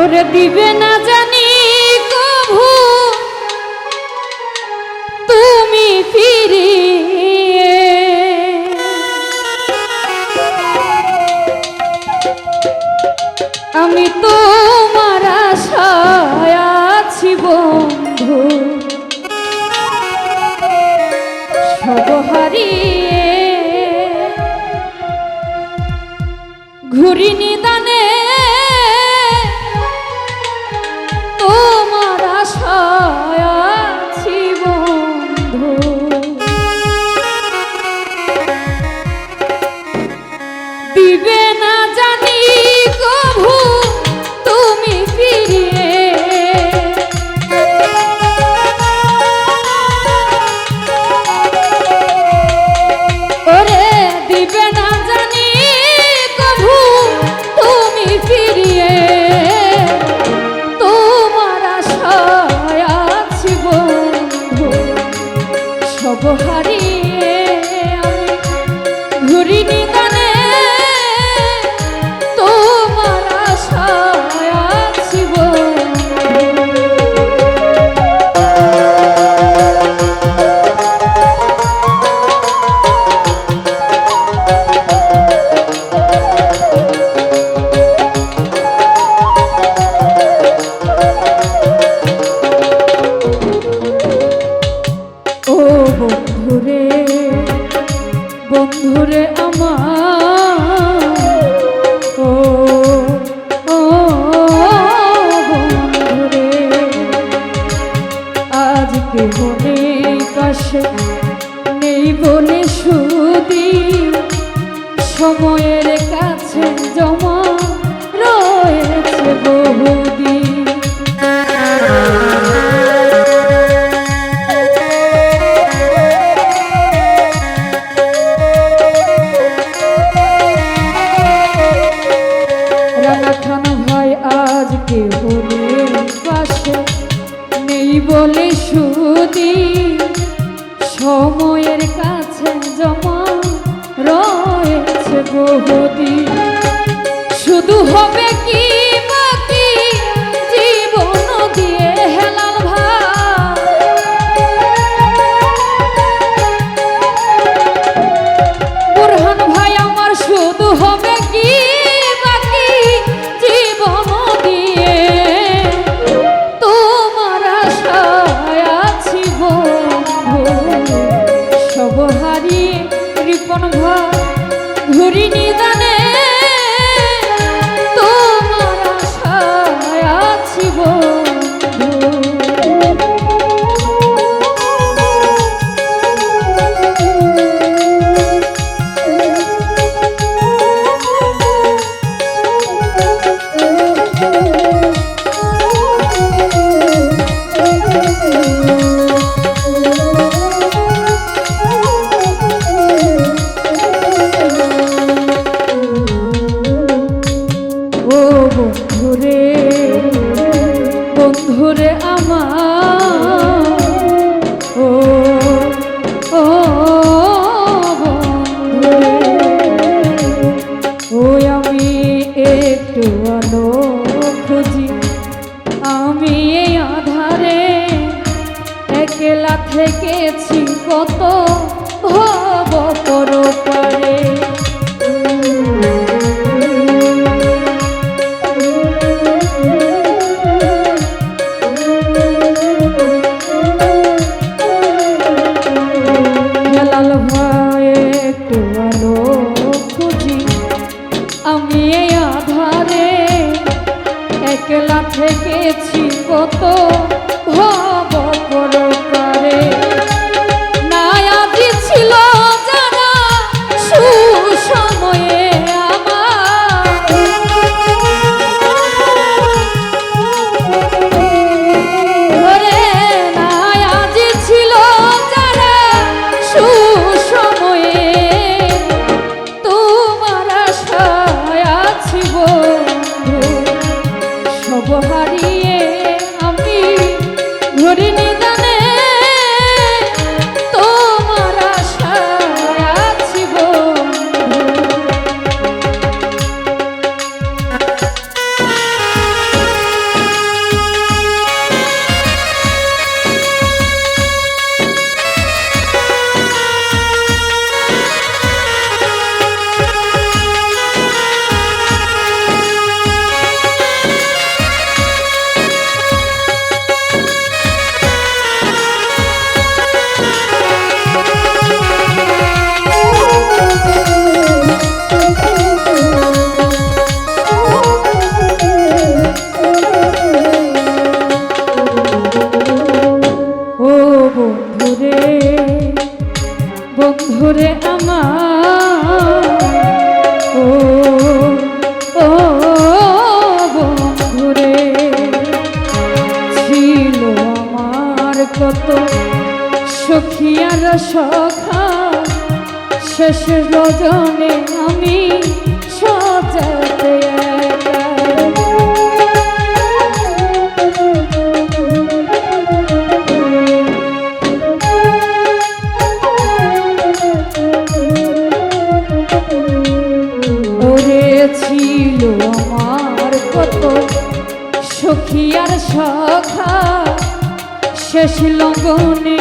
ওরে দিবে না জানি কভু, তুমি ফিরি আমি তোমার আশায় আছি বন্ধু, সব হারিয়ে। ঘুরিনি দা Oh. আজকে মনে কাশে নেই বলে সুদি সময়ের কাছে জমা শুধু হবে কি Oh. একলা থেকেছি কত ভাব সখা শেষ রজনে আমি। ছিল আমার কত সখী সখা শেষ লগনে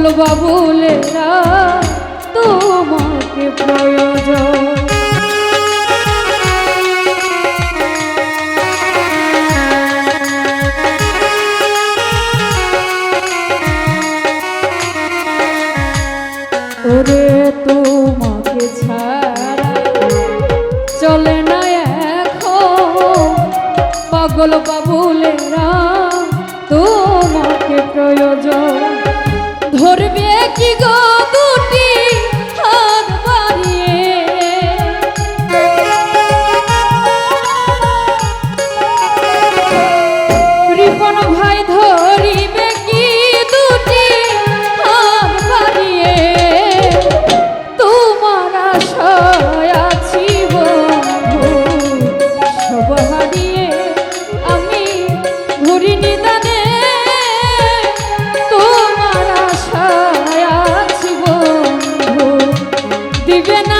পাগল বাবুলেরা তোমাকে প্রয়োজন। ওরে তোমাকে চলে না তোমাকে প্রয়োজন। ধরবে কি গো? দিবে না।